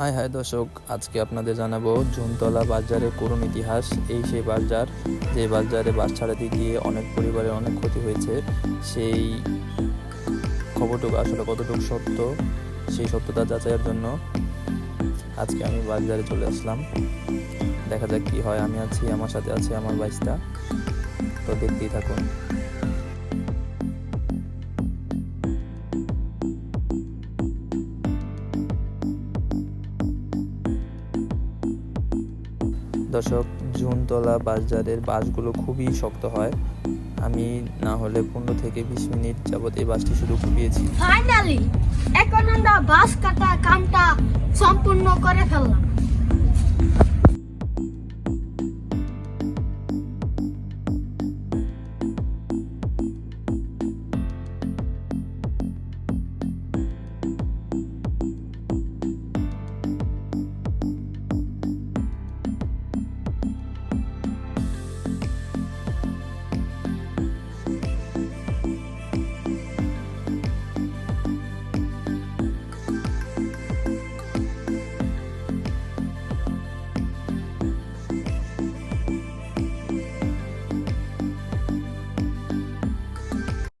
High high দর্শক, আজকে আপনাদের জানাব জুনতলা বাজারের করুণ ইতিহাস। এই সেই বাজার, যে বাজারে বাস ছাড়াতে গিয়ে অনেক পরিবারের অনেক ক্ষতি হয়েছে, সেই খবরটুকু আসলে কতটুকু সত্য, সেই সত্যতা যাচাইয়ের জন্য আজকে আমি বাজারে চলে আসলাম। দেখা যাক কি হয়। আমি আছি, আমার সাথে আছে আমার বাইসটা তো দেখতেই থাকুন। দর্শক জুনতলা বাজারের বাসগুলো খুবই শক্ত হয়। আমি না হলে পনেরো থেকে বিশ মিনিট যাবৎ এই বাসটি শুরু কুপিয়েছি ফাইনালি এখন আমরা বাস কাটা কামটা সম্পূর্ণ করে ফেললাম।